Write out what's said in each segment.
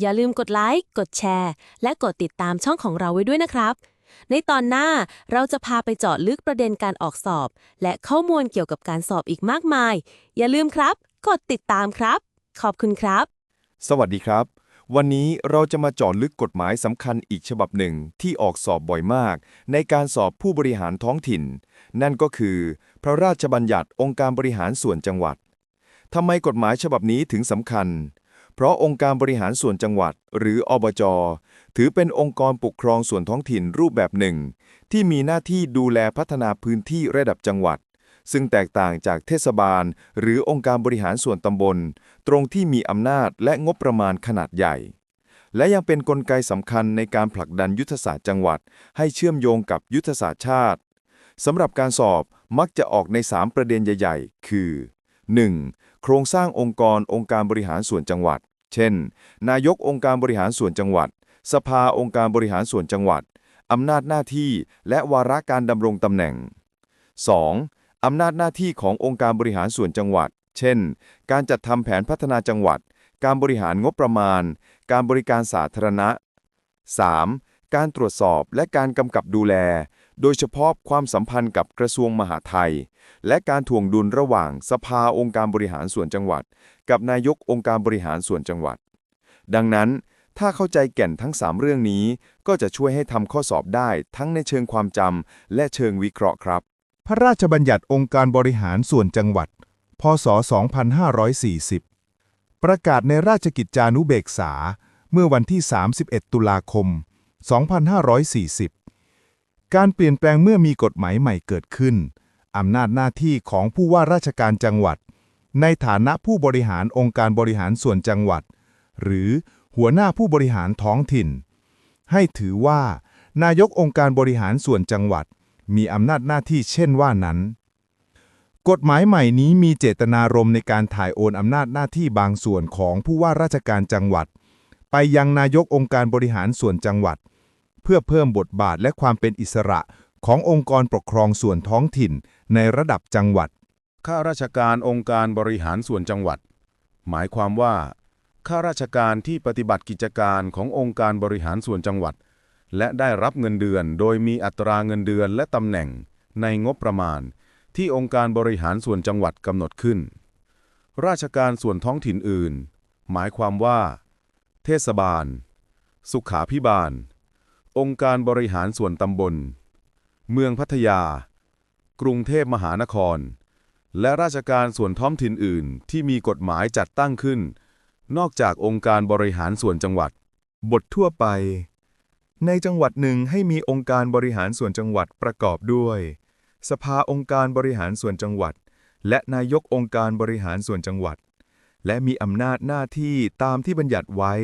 อย่าลืมกดไลค์ กดแชร์ และกดติดตามช่องของเราไว้ด้วยนะครับ ในตอนหน้าเราจะพาไปเจาะลึกประเด็นการออกสอบ และข้อมูลเกี่ยวกับการสอบอีกมากมาย อย่าลืมครับ กดติดตามครับ ขอบคุณครับ สวัสดีครับ วันนี้เราจะมาเจาะลึกกฎหมายสำคัญอีกฉบับหนึ่งที่ออกสอบบ่อยมาก ในการสอบผู้บริหารท้องถิ่น นั่นก็คือ พระราชบัญญัติองค์การบริหารส่วนจังหวัดทำไมกฎหมายฉบับนี้ถึงสำคัญ เพราะองค์การบริหารส่วนจังหวัด หรืออบจ ถือเป็นองค์กรปกครองส่วนท้องถิ่นรูปแบบหนึ่ง ที่มีหน้าที่ดูแลพัฒนาพื้นที่ระดับจังหวัด ซึ่งแตกต่างจากเทศบาล หรือองค์การบริหารส่วนตำบล ตรงที่มีอำนาจและงบประมาณขนาดใหญ่ และยังเป็นนกลไกสำคัญในการผลักดันยุทธศาสตร์จังหวัด ให้เชื่อมโยงกับยุทธศาสตร์ชาติสำหรับการสอบมักจะออกใน 3 ประเด็นใหญ่ ๆ คือ 1. โครงสร้างองค์กรองค์การบริหารส่วนจังหวัด เช่น นายกองค์การบริหารส่วนจังหวัด สภาองค์การบริหารส่วนจังหวัด อำนาจหน้าที่และวาระการดำรงตำแหน่ง 2. อำนาจหน้าที่ขององค์การบริหารส่วนจังหวัด เช่น การจัดทำแผนพัฒนาจังหวัด การบริหารงบประมาณ การบริการสาธารณะ 3. การตรวจสอบและการกำกับดูแล โดยเฉพาะความสัมพันธ์กับกระทรวงมหาดไทย และการถ่วงดุลระหว่างสภาองค์การบริหารส่วนจังหวัด กับนายกองค์การบริหารส่วนจังหวัด ดังนั้นถ้าเข้าใจแก่นทั้ง 3 เรื่องนี้ ก็จะช่วยให้ทำข้อสอบได้ทั้งในเชิงความจำและเชิงวิเคราะห์ครับ พระราชบัญญัติองค์การบริหารส่วนจังหวัด พศ 2540 ประกาศในราชกิจจานุเบกษา เมื่อวันที่ 31 ตุลาคม 2540 การเปลี่ยนแปลงเมื่อมีกฎหมายใหม่เกิดขึ้น อำนาจหน้าที่ของผู้ว่าราชการจังหวัด ในฐานะผู้บริหารองค์การบริหารส่วนจังหวัด หรือหัวหน้าผู้บริหารท้องถิ่น ให้ถือว่า นายกองค์การบริหารส่วนจังหวัด มีอำนาจหน้าที่เช่นว่านั้น กฎหมายใหม่นี้มีเจตนารมณ์ในการถ่ายโอนอำนาจหน้าที่บางส่วนของผู้ว่าราชการจังหวัด ไปยังนายกองค์การบริหารส่วนจังหวัด พื่อเพิ่มบทบาทและความเป็นอิสระขององค์กรปกครองส่วนท้องถิ่นในระดับจังหวัด ข้าราชการองค์การบริหารส่วนจังหวัด หมายความว่า ข้าราชการที่ปฏิบัติกิจการขององค์การบริหารส่วนจังหวัด และได้รับเงินเดือน โดยมีอัตราเงินเดือนและตำแหน่ง ในงบประมาณ ที่องค์การบริหารส่วนจังหวัดกำหนดขึ้น ราชการส่วนท้องถิ่นอื่น หมายความว่า เทศบาล สุขาพิบาล องค์การบริหารส่วนตำบล เมืองพัทยา กรุงเทพมหานคร และราชการส่วนท้องถิ่นอื่น ที่มีกฎหมายจัดตั้งขึ้น นอกจากองค์การบริหารส่วนจังหวัด บททั่วไป ในจังหวัดหนึ่งให้มีองค์การบริหารส่วนจังหวัดประกอบด้วย สภาองค์การบริหารส่วนจังหวัด และนายกองค์การบริหารส่วนจังหวัด และมีอำนาจหน้าที่ตามที่บัญญัติไว้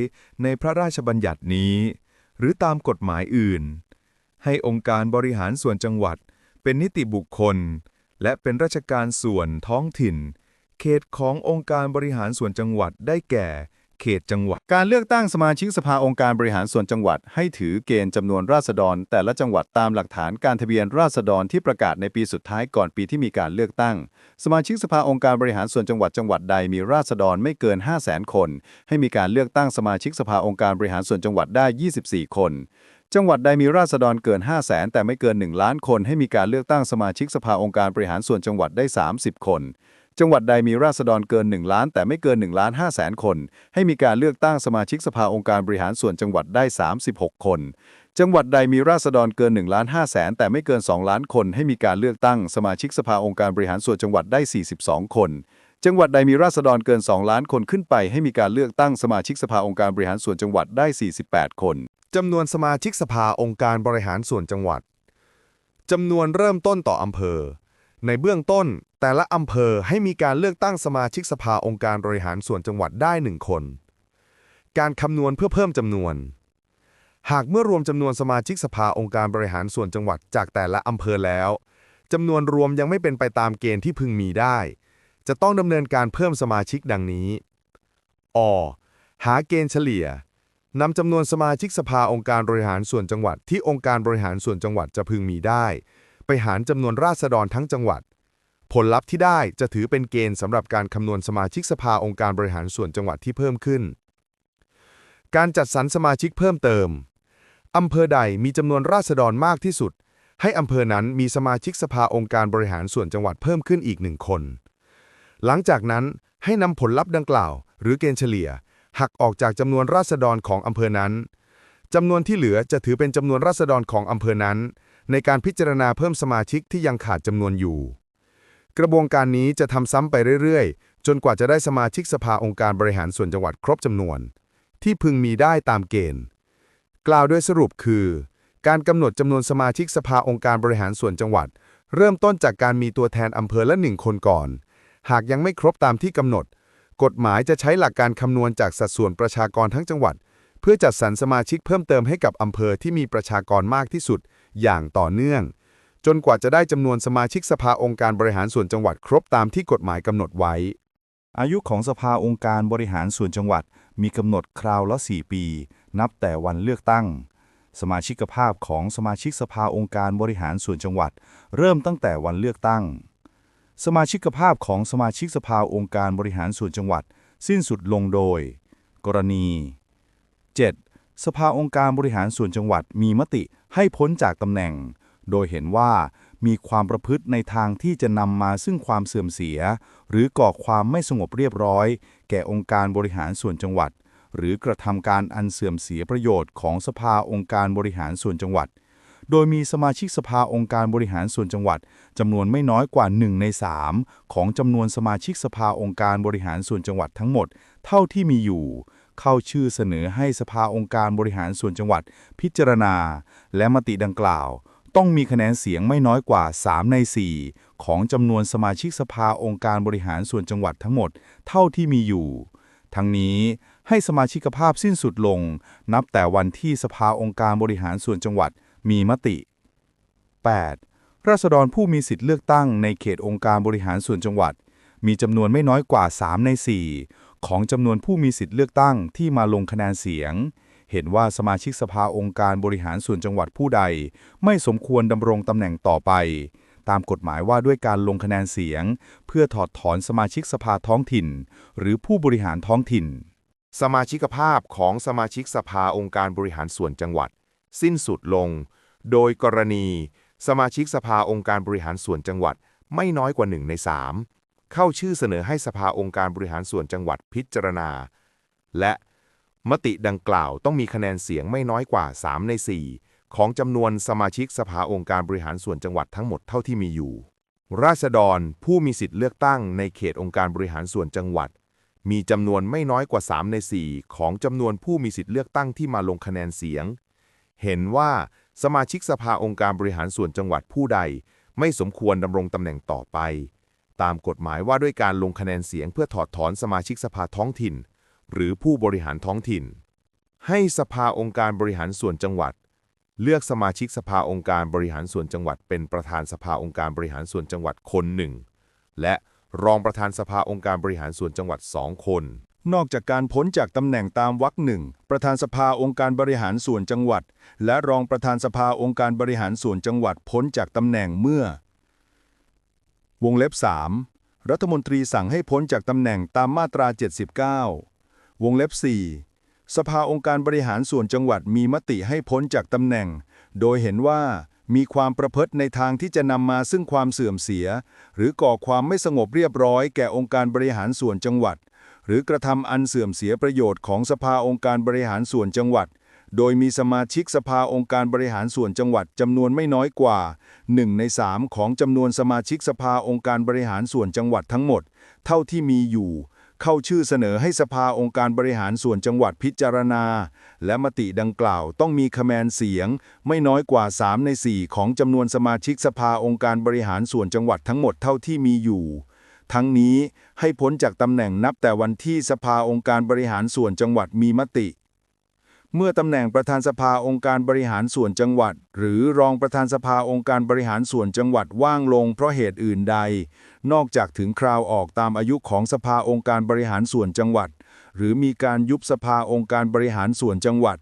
ในพระราชบัญญัตินี้ หรือตามกฎหมายอื่น ให้องค์การบริหารส่วนจังหวัด เป็นนิติบุคคล และเป็นราชการส่วนท้องถิ่น เขตขององค์การบริหารส่วนจังหวัดได้แก่ เขตจังหวัด การเลือกตั้งสมาชิกสภาองค์การบริหารส่วนจังหวัด ให้ถือเกณฑ์จำนวนราษฎร แต่ละจังหวัดตามหลักฐานการทะเบียนราษฎรที่ประกาศในปีสุดท้ายก่อนปีที่มีการเลือกตั้ง สมาชิกสภาองค์การบริหารส่วนจังหวัดจังหวัดใดมีราษฎรไม่เกิน 5 0 0 0 0 0 คน ให้มีการเลือกตั้งสมาชิกสภาองค์การบริหารส่วนจังหวัดได้ 24 คนจังหวัดใดมีราษฎรเกิน 5 0 0 0 0 0แต่ไม่เกิน 1 ล้านคนให้มีการเลือกตั้งสมาชิกสภาองค์การบริหารส่วนจังหวัดได้ 30 คน จังหวัดใดมีราษฎรเกิน 1 ล้าน แต่ไม่เกิน1ล้าน5แสนคน ให้มีการเลือกตั้งสมาชิกสภาองค์การบริหารส่วนจังหวัดได้ 36 คน จังหวัดใดมีราษฎรเกิน1ล้าน5แสนแต่ไม่เกิน 2 ล้านคน ให้มีการเลือกตั้งสมาชิกสภาองค์การบริหารส่วนจังหวัดได้ 42 คน จังหวัดใดมีราษฎรเกิน 2 ล้านคนขึ้นไป ให้มีการเลือกตั้งสมาชิกสภาองค์การบริหารส่วนจังหวัดได้ 48 คนจำนวนสมาชิกสภาองค์การบริหารส่วนจังหวัดจำนวนเริ่มต้นต่ออำเภอ ในเบื้องต้น แต่ละอำเภอให้มีการเลือกตั้งสมาชิกสภาองค์การบริหารส่วนจังหวัดได้หนึ่งคน การคำนวณเพื่อเพิ่มจำนวน หากเมื่อรวมจำนวนสมาชิกสภาองค์การบริหารส่วนจังหวัดจากแต่ละอำเภอแล้วจำนวนรวมยังไม่เป็นไปตามเกณฑ์ที่พึงมีได้ จะต้องดำเนินการเพิ่มสมาชิกดังนี้ อ หาเกณฑ์เฉลี่ยนำจำนวนสมาชิกสภาองค์การบริหารส่วนจังหวัดที่องค์การบริหารส่วนจังหวัดจะพึงมีได้ ไปหารจำนวนราษฎรทั้งจังหวัด ผลลัพธ์ที่ได้จะถือเป็นเกณฑ์สำหรับการคำนวณสมาชิกสภาองค์การบริหารส่วนจังหวัดที่เพิ่มขึ้น การจัดสรรสมาชิกเพิ่มเติม อำเภอใดมีจำนวนราษฎรมากที่สุด ให้อำเภอนั้นมีสมาชิกสภาองค์การบริหารส่วนจังหวัดเพิ่มขึ้นอีกหนึ่งคน หลังจากนั้นให้นำผลลัพธ์ดังกล่าว หรือเกณฑ์เฉลี่ย หักออกจากจำนวนราษฎรของอำเภอนั้นจำนวนที่เหลือจะถือเป็นจำนวนราษฎรของอำเภอนั้น ในการพิจารณาเพิ่มสมาชิกที่ยังขาดจำนวนอยู่ กระบวนการนี้จะทำซ้ำไปเรื่อยๆ จนกว่าจะได้สมาชิกสภาองค์การบริหารส่วนจังหวัดครบจำนวน ที่พึงมีได้ตามเกณฑ์ กล่าวด้วยสรุปคือ การกำหนดจำนวนสมาชิกสภาองค์การบริหารส่วนจังหวัด เริ่มต้นจากการมีตัวแทนอำเภอละหนึ่งคนก่อน หากยังไม่ครบตามที่กำหนด กฎหมายจะใช้หลักการคำนวณจากสัดส่วนประชากรทั้งจังหวัด เพื่อจัดสรรสมาชิกเพิ่มเติมให้กับอำเภอที่มีประชากรมากที่สุด อย่างต่อเนื่อง จนกว่าจะได้จำนวนสมาชิกสภาองค์การบริหารส่วนจังหวัดครบตามที่กฎหมายกำหนดไว้ อายุของสภาองค์การบริหารส่วนจังหวัดมีกำหนดคราวละ 4 ปี นับแต่วันเลือกตั้ง สมาชิกภาพของสมาชิกสภาองค์การบริหารส่วนจังหวัด เริ่มตั้งแต่วันเลือกตั้ง สมาชิกภาพของสมาชิกสภาองค์การบริหารส่วนจังหวัด สิ้นสุดลงโดย กรณี 7. สภาองค์การบริหารส่วนจังหวัดมีมติให้พ้นจากตำแหน่ง โดยเห็นว่ามีความประพฤติในทางที่จะนำมาซึ่งความเสื่อมเสีย หรือก่อความไม่สงบเรียบร้อย แก่องค์การบริหารส่วนจังหวัด หรือกระทำการอันเสื่อมเสียประโยชน์ของสภาองค์การบริหารส่วนจังหวัด โดยมีสมาชิกสภาองค์การบริหารส่วนจังหวัดจำนวนไม่น้อยกว่า 1 ใน 3 ของจำนวนสมาชิกสภาองค์การบริหารส่วนจังหวัดทั้งหมด เท่าที่มีอยู่เข้าชื่อเสนอให้สภาองค์การบริหารส่วนจังหวัด พิจารณา และมติดังกล่าว ต้องมีคะแนนเสียงไม่น้อยกว่า 3 ใน 4 ของจำนวนสมาชิกสภาองค์การบริหารส่วนจังหวัดทั้งหมดเท่าที่มีอยู่ ทั้งนี้ให้สมาชิกภาพสิ้นสุดลง นับแต่วันที่สภาองค์การบริหารส่วนจังหวัดมีมติ 8. ราษฎรผู้มีสิทธิ์เลือกตั้งในเขตองค์การบริหารส่วนจังหวัด มีจำนวนไม่น้อยกว่า 3 ใน 4 ของจำนวนผู้มีสิทธิ์เลือกตั้งที่มาลงคะแนนเสียง เห็นว่าสมาชิกสภาองค์การบริหารส่วนจังหวัดผู้ใด ไม่สมควรดำรงตำแหน่งต่อไป ตามกฎหมายว่าด้วยการลงคะแนนเสียง เพื่อถอดถอนสมาชิกสภาท้องถิ่น หรือผู้บริหารท้องถิ่น สมาชิกภาพของสมาชิกสภาองค์การบริหารส่วนจังหวัด สิ้นสุดลง โดยกรณี สมาชิกสภาองค์การบริหารส่วนจังหวัดไม่น้อยกว่า1ใน3เข้าชื่อเสนอให้สภาองค์การบริหารส่วนจังหวัดพิจารณา และ มติดังกล่าวต้องมีคะแนนเสียงไม่น้อยกว่า 3 ใน 4 ของจำนวนสมาชิกสภาองค์การบริหารส่วนจังหวัดทั้งหมดเท่าที่มีอยู่ ราษฎรผู้มีสิทธิ์เลือกตั้งในเขตองค์การบริหารส่วนจังหวัด มีจำนวนไม่น้อยกว่า 3 ใน 4 ของจำนวนผู้มีสิทธิ์เลือกตั้งที่มาลงคะแนนเสียง เห็นว่าสมาชิกสภาองค์การบริหารส่วนจังหวัดผู้ใด ไม่สมควรดำรงตำแหน่งต่อไป ตามกฎหมายว่าด้วยการลงคะแนนเสียงเพื่อถอดถอนสมาชิกสภาท้องถิ่น หรือผู้บริหารท้องถิ่น ให้สภาองค์การบริหารส่วนจังหวัด เลือกสมาชิกสภาองค์การบริหารส่วนจังหวัด เป็นประธานสภาองค์การบริหารส่วนจังหวัดคนหนึ่ง และรองประธานสภาองค์การบริหารส่วนจังหวัดสองคน นอกจากการพ้นจากตำแหน่งตามวรรคหนึ่ง ประธานสภาองค์การบริหารส่วนจังหวัด และรองประธานสภาองค์การบริหารส่วนจังหวัดพ้นจากตำแหน่งเมื่อ วงเล็บ 3 รัฐมนตรีสั่งให้พ้นจากตำแหน่งตามมาตรา 79 วงเล็บ 4 สภาองค์การบริหารส่วนจังหวัดมีมติให้พ้นจากตำแหน่ง โดยเห็นว่ามีความประพฤติในทางที่จะนำมาซึ่งความเสื่อมเสีย หรือก่อความไม่สงบเรียบร้อยแก่องค์การบริหารส่วนจังหวัด หรือกระทำอันเสื่อมเสียประโยชน์ของสภาองค์การบริหารส่วนจังหวัด โดยมีสมาชิกสภาองค์การบริหารส่วนจังหวัดจำนวนไม่น้อยกว่า 1 ใน 3 ของจำนวนสมาชิกสภาองค์การบริหารส่วนจังหวัดทั้งหมด เท่าที่มีอยู่ เข้าชื่อเสนอให้สภาองค์การบริหารส่วนจังหวัดพิจารณา และมติดังกล่าวต้องมีคะแนนเสียง ไม่น้อยกว่า 3 ใน 4 ของจำนวนสมาชิกสภาองค์การบริหารส่วนจังหวัดทั้งหมดเท่าที่มีอยู่ ทั้งนี้ให้พ้นจากตำแหน่งนับแต่วันที่สภาองค์การบริหารส่วนจังหวัดมีมติ เมื่อตำแหน่งประธานสภาองค์การบริหารส่วนจังหวัด หรือรองประธานสภาองค์การบริหารส่วนจังหวัดว่างลงเพราะเหตุอื่นใด นอกจากถึงคราวออกตามอายุของสภาองค์การบริหารส่วนจังหวัด หรือมีการยุบสภาองค์การบริหารส่วนจังหวัด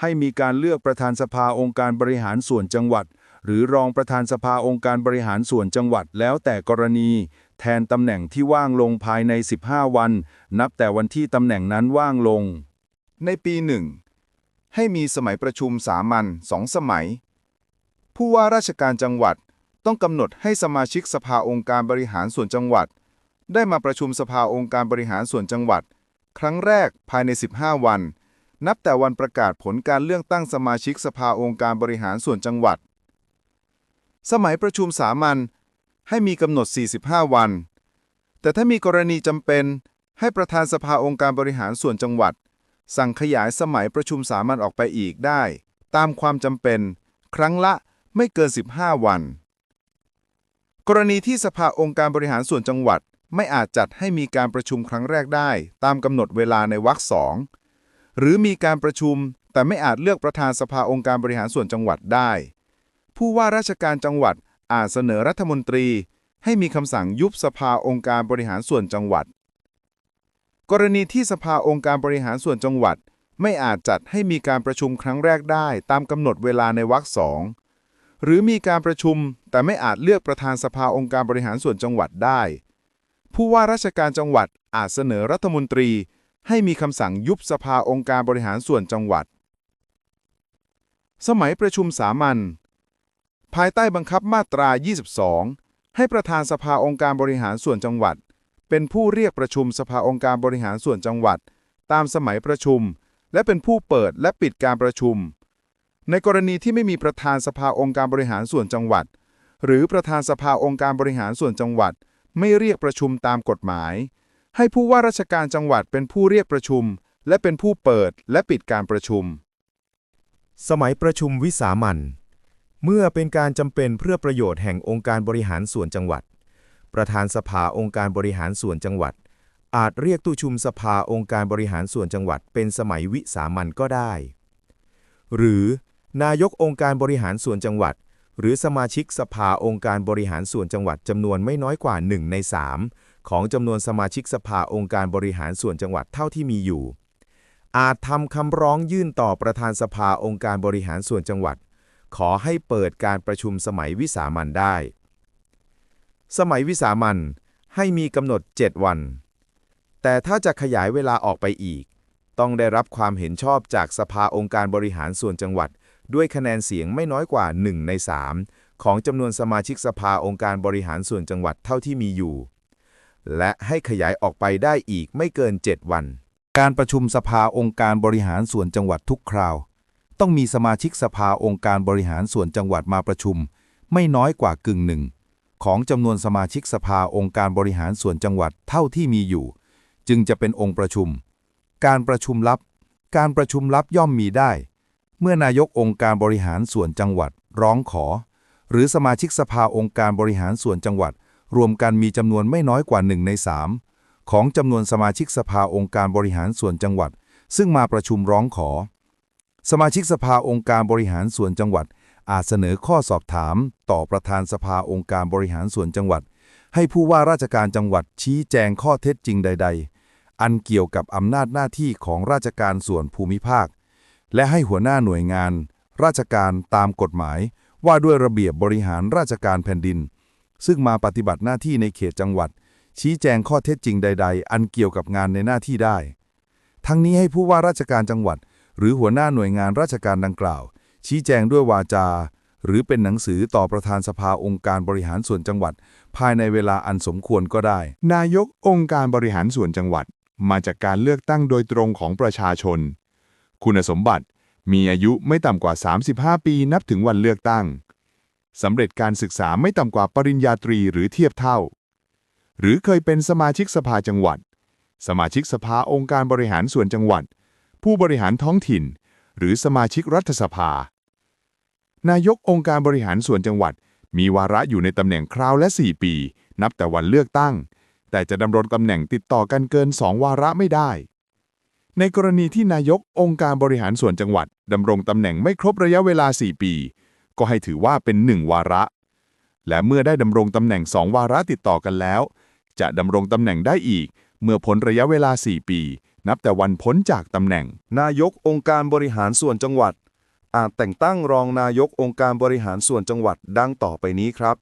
ให้มีการเลือกประธานสภาองค์การบริหารส่วนจังหวัด หรือรองประธานสภาองค์การบริหารส่วนจังหวัด แล้วแต่กรณี แทนตำแหน่งที่ว่างลงภายใน 15 วัน นับแต่วันที่ตำแหน่งนั้นว่างลง ในปีหนึ่ง ให้มีสมัยประชุมสามัญสองสมัย ผู้ว่าราชการจังหวัดต้องกำหนดให้สมาชิกสภาองค์การบริหารส่วนจังหวัด ได้มาประชุมสภาองค์การบริหารส่วนจังหวัด ครั้งแรกภายใน 15 วัน นับแต่วันประกาศผลการเลือกตั้งสมาชิกสภาองค์การบริหารส่วนจังหวัด สมัยประชุมสามัญให้มีกำหนด 45 วัน แต่ถ้ามีกรณีจำเป็นให้ประธานสภาองค์การบริหารส่วนจังหวัด สั่งขยายสมัยประชุมสามัญออกไปอีกได้ ตามความจำเป็น ครั้งละไม่เกิน 15 วัน กรณีที่สภาองค์การบริหารส่วนจังหวัด ไม่อาจจัดให้มีการประชุมครั้งแรกได้ ตามกำหนดเวลาในวรรคสองหรือมีการประชุมแต่ไม่อาจเลือกประธานสภาองค์การบริหารส่วนจังหวัดได้ ผู้ว่าราชการจังหวัดอาจเสนอรัฐมนตรี ให้มีคำสั่งยุบสภาองค์การบริหารส่วนจังหวัด กรณีที่สภาองค์การบริหารส่วนจังหวัด ไม่อาจจัดให้มีการประชุมครั้งแรกได้ตามกำหนดเวลาในวรรคสองหรือมีการประชุมแต่ไม่อาจเลือกประธานสภาองค์การบริหารส่วนจังหวัดได้ ผู้ว่าราชการจังหวัดอาจเสนอรัฐมนตรี ให้มีคำสั่งยุบสภาองค์การบริหารส่วนจังหวัด สมัยประชุมสามัญภายใต้บังคับมาตรา 22 ให้ประธานสภาองค์การบริหารส่วนจังหวัด เป็นผู้เรียกประชุมสภาองค์การบริหารส่วนจังหวัด ตามสมัยประชุม และเป็นผู้เปิดและปิดการประชุม ในกรณีที่ไม่มีประธานสภาองค์การบริหารส่วนจังหวัด หรือประธานสภาองค์การบริหารส่วนจังหวัด ไม่เรียกประชุมตามกฎหมาย ให้ผู้ว่าราชการจังหวัดเป็นผู้เรียกประชุม และเป็นผู้เปิดและปิดการประชุม สมัยประชุมวิสามัญเมื่อเป็นการจำเป็นเพื่อประโยชน์แห่งองค์การบริหารส่วนจังหวัด ประธานสภาองค์การบริหารส่วนจังหวัด อาจเรียกตู้ชุมสภาองค์การบริหารส่วนจังหวัด เป็นสมัยวิสามัญก็ได้ หรือนายกองค์การบริหารส่วนจังหวัด หรือสมาชิกสภาองค์การบริหารส่วนจังหวัดจำนวนไม่น้อยกว่า 1 ใน 3 ของจำนวนสมาชิกสภาองค์การบริหารส่วนจังหวัดเท่าที่มีอยู่ อาจทำคำร้องยื่นต่อประธานสภาองค์การบริหารส่วนจังหวัด ขอให้เปิดการประชุมสมัยวิสามัญได้ สมัยวิสามัญให้มีกำหนด 7 วัน แต่ถ้าจะขยายเวลาออกไปอีก ต้องได้รับความเห็นชอบจากสภาองค์การบริหารส่วนจังหวัด ด้วยคะแนนเสียงไม่น้อยกว่า 1 ใน 3 ของจำนวนสมาชิกสภาองค์การบริหารส่วนจังหวัดเท่าที่มีอยู่ และให้ขยายออกไปได้อีกไม่เกิน 7 วัน การประชุมสภาองค์การบริหารส่วนจังหวัดทุกคราว ต้องมีสมาชิกสภาองค์การบริหารส่วนจังหวัดมาประชุม ไม่น้อยกว่ากึ่งหนึ่ง ของจำนวนสมาชิกสภาองค์การบริหารส่วนจังหวัดเท่าที่มีอยู่ จึงจะเป็นองค์ประชุม การประชุมลับ การประชุมลับย่อมมีได้ เมื่อนายกองค์การบริหารส่วนจังหวัดร้องขอ หรือสมาชิกสภาองค์การบริหารส่วนจังหวัด รวมกันมีจำนวนไม่น้อยกว่าหนึ่งในสามของจำนวนสมาชิกสภาองค์การบริหารส่วนจังหวัด ซึ่งมาประชุมร้องขอ สมาชิกสภาองค์การบริหารส่วนจังหวัด อาจเสนอข้อสอบถาม ต่อประธานสภาองค์การบริหารส่วนจังหวัด ให้ผู้ว่าราชการจังหวัดชี้แจงข้อเท็จจริงใด ๆ อันเกี่ยวกับอำนาจหน้าที่ของราชการส่วนภูมิภาค และให้หัวหน้าหน่วยงาน ราชการตามกฎหมาย ว่าด้วยระเบียบบริหารราชการแผ่นดิน ซึ่งมาปฏิบัติหน้าที่ในเขตจังหวัด ชี้แจงข้อเท็จจริงใด ๆ อันเกี่ยวกับงานในหน้าที่ได้ ทั้งนี้ให้ผู้ว่าราชการจังหวัด หรือหัวหน้าหน่วยงานราชการดังกล่าว ชี้แจงด้วยวาจา หรือเป็นหนังสือต่อประธานสภาองค์การบริหารส่วนจังหวัด ภายในเวลาอันสมควรก็ได้ นายกองค์การบริหารส่วนจังหวัด มาจากการเลือกตั้งโดยตรงของประชาชน คุณสมบัติมีอายุไม่ต่ำกว่า 35 ปีนับถึงวันเลือกตั้งสำเร็จการศึกษาไม่ต่ำกว่าปริญญาตรีหรือเทียบเท่า หรือเคยเป็นสมาชิกสภาจังหวัด สมาชิกสภาองค์การบริหารส่วนจังหวัด ผู้บริหารท้องถิ่น หรือสมาชิกรัฐสภา นายกองค์การบริหารส่วนจังหวัด มีวาระอยู่ในตำแหน่งคราวละ 4 ปี นับแต่วันเลือกตั้ง แต่จะดำรงตำแหน่งติดต่อกันเกิน 2 วาระไม่ได้ ในกรณีที่นายกองค์การบริหารส่วนจังหวัดดำรงตำแหน่งไม่ครบระยะเวลา 4 ปี ก็ให้ถือว่าเป็น 1 วาระ และเมื่อได้ดำรงตำแหน่ง 2 วาระติดต่อกันแล้ว จะดำรงตำแหน่งได้อีก เมื่อพ้นระยะเวลา 4 ปี นับแต่วันพ้นจากตำแหน่ง นายกองค์การบริหารส่วนจังหวัด อาจแต่งตั้งรองนายกองค์การบริหารส่วนจังหวัดดังต่อไปนี้ครับ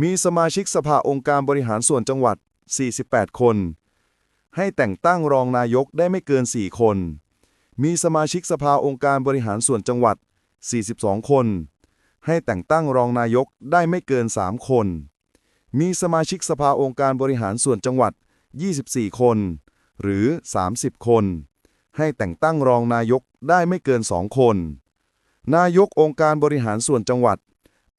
มีสมาชิกสภาองค์การบริหารส่วนจังหวัด 48 คน ให้แต่งตั้งรองนายกได้ไม่เกิน 4 คน มีสมาชิกสภาองค์การบริหารส่วนจังหวัด 42 คน ให้แต่งตั้งรองนายกได้ไม่เกิน 3 คน มีสมาชิกสภาองค์การบริหารส่วนจังหวัด 24 คน หรือ 30 คน ให้แต่งตั้งรองนายกได้ไม่เกิน 2 คน นายกองค์การบริหารส่วนจังหวัด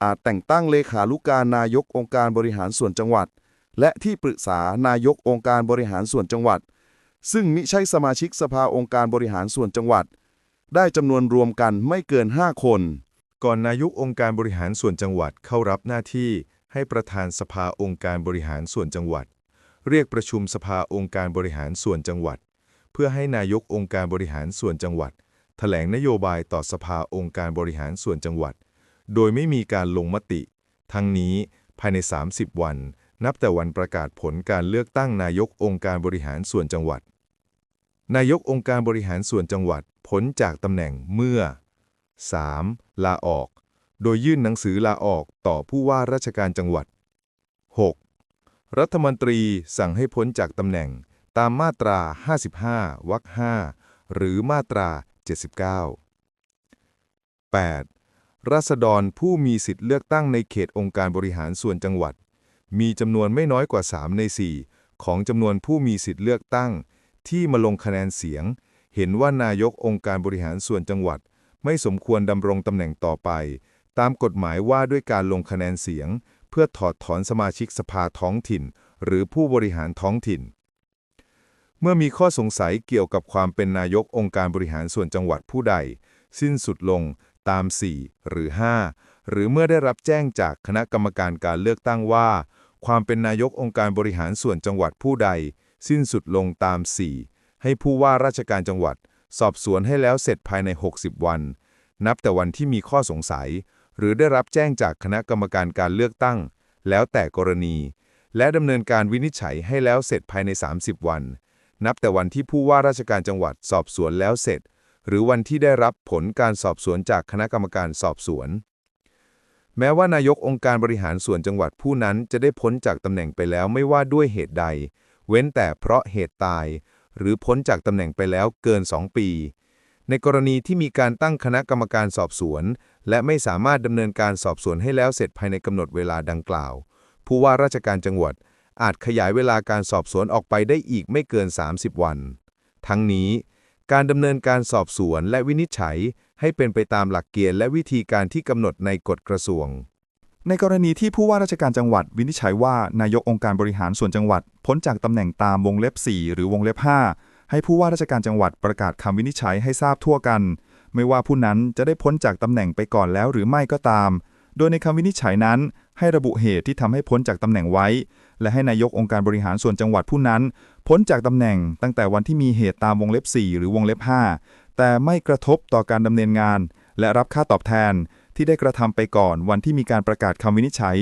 อาจแต่งตั้งเลขานุการนายกองค์การบริหารส่วนจังหวัด และที่ปรึกษานายกองค์การบริหารส่วนจังหวัด ซึ่งมิใช่สมาชิกสภาองค์การบริหารส่วนจังหวัด ได้จำนวนรวมกันไม่เกิน 5 คน ก่อนนายกองค์การบริหารส่วนจังหวัดเข้ารับหน้าที่ให้ประธานสภาองค์การบริหารส่วนจังหวัด เรียกประชุมสภาองค์การบริหารส่วนจังหวัด เพื่อให้นายกองค์การบริหารส่วนจังหวัด ถลงนโยบายต่อสภาองค์การบริหารส่วนจังหวัด โดยไม่มีการลงมติ ทั้งนี้ภายใน 30 วัน นับแต่วันประกาศผลการเลือกตั้งนายกองค์การบริหารส่วนจังหวัด นายกองค์การบริหารส่วนจังหวัดพ้นจากตำแหน่งเมื่อ 3. ลาออก โดยยื่นหนังสือลาออกต่อผู้ว่าราชการจังหวัด 6. รัฐมนตรีสั่งให้พ้นจากตำแหน่งตามมาตรา 55 วรรค 5 หรือมาตรา 79 8. ราษฎรผู้มีสิทธิ์เลือกตั้งในเขตองค์การบริหารส่วนจังหวัด มีจำนวนไม่น้อยกว่า 3 ใน 4 ของจำนวนผู้มีสิทธิ์เลือกตั้ง ที่มาลงคะแนนเสียง เห็นว่านายกองค์การบริหารส่วนจังหวัด ไม่สมควรดำรงตำแหน่งต่อไป ตามกฎหมายว่าด้วยการลงคะแนนเสียง เพื่อถอดถอนสมาชิกสภาท้องถิ่น หรือผู้บริหารท้องถิ่น เมื่อมีข้อสงสัยเกี่ยวกับความเป็นนายกองค์การบริหารส่วนจังหวัดผู้ใด สิ้นสุดลงตาม 4 หรือ 5 หรือเมื่อได้รับแจ้งจากคณะกรรมการการเลือกตั้งว่า ความเป็นนายกองค์การบริหารส่วนจังหวัดผู้ใด สิ้นสุดลงตาม 4 ให้ผู้ว่าราชการจังหวัด สอบสวนให้แล้วเสร็จภายใน 60 วัน นับแต่วันที่มีข้อสงสัย หรือได้รับแจ้งจากคณะกรรมการการเลือกตั้ง แล้วแต่กรณี และดำเนินการวินิจฉัยให้แล้วเสร็จภายใน 30 วัน นับแต่วันที่ผู้ว่าราชการจังหวัดสอบสวนแล้วเสร็จ หรือวันที่ได้รับผลการสอบสวนจากคณะกรรมการสอบสวน แม้ว่านายกองค์การบริหารส่วนจังหวัดผู้นั้นจะได้พ้นจากตำแหน่งไปแล้วไม่ว่าด้วยเหตุใด เว้นแต่เพราะเหตุตาย หรือพ้นจากตำแหน่งไปแล้วเกิน 2 ปี ในกรณีที่มีการตั้งคณะกรรมการสอบสวน และไม่สามารถดำเนินการสอบสวนให้แล้วเสร็จภายในกำหนดเวลาดังกล่าว ผู้ว่าราชการจังหวัด อาจขยายเวลาการสอบสวนออกไปได้อีกไม่เกิน 30 วัน ทั้งนี้ การดำเนินการสอบสวนและวินิจฉัย ให้เป็นไปตามหลักเกณฑ์และวิธีการที่กำหนดในกฎกระทรวง ในกรณีที่ผู้ว่าราชการจังหวัด วินิจฉัยว่านายกองค์การบริหารส่วนจังหวัด พ้นจากตำแหน่งตามวงเล็บ 4 หรือวงเล็บ 5 ให้ผู้ว่าราชการจังหวัดประกาศคำวินิจฉัยให้ทราบทั่วกัน ไม่ว่าผู้นั้นจะได้พ้นจากตำแหน่งไปก่อนแล้วหรือไม่ก็ตาม โดยในคำวินิจฉัยนั้น ให้ระบุเหตุที่ทำให้พ้นจากตำแหน่งไว้ และให้นายกองค์การบริหารส่วนจังหวัดผู้นั้น พ้นจากตำแหน่งตั้งแต่วันที่มีเหตุตามวงเล็บ 4 หรือวงเล็บ 5 แต่ไม่กระทบต่อการดำเนินงาน และรับค่าตอบแทนที่ได้กระทำไปก่อนวันที่มีการประกาศคำวินิจฉัย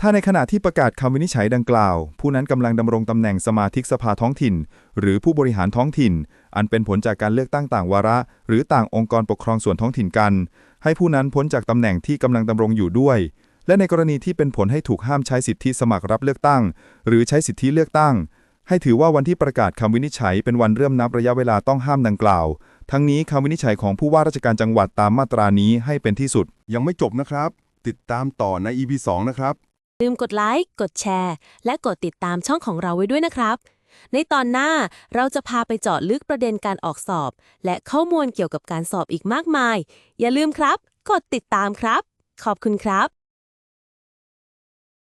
ถ้าในขณะที่ประกาศคำวินิจฉัยดังกล่าว ผู้นั้นกำลังดำรงตำแหน่งสมาชิกสภาท้องถิ่น หรือผู้บริหารท้องถิ่น อันเป็นผลจากการเลือกตั้งต่างวาระ หรือต่างองค์กรปกครองส่วนท้องถิ่นกัน ให้ผู้นั้นพ้นจากตำแหน่งที่กำลังดำรงอยู่ด้วย และในกรณีที่เป็นผลให้ถูกห้ามใช้สิทธิสมัครรับเลือกตั้ง หรือใช้สิทธิเลือกตั้ง ให้ถือว่าวันที่ประกาศคำวินิจฉัย เป็นวันเริ่มนับระยะเวลาต้องห้ามดังกล่าว ทั้งนี้คำวินิจฉัยของผู้ว่าราชการจังหวัดตามมาตรานี้ให้เป็นที่สุด ยังไม่จบนะครับ ติดตามต่อใน EP 2นะครับ ลืมกดไลค์ กดแชร์ และกดติดตามช่องของเราไว้ด้วยนะครับ ในตอนหน้าเราจะพาไปเจาะลึกประเด็นการออกสอบ และข้อมูลเกี่ยวกับการสอบอีกมากมาย อย่าลืมครับ กดติดตามครับ ขอบคุณครับ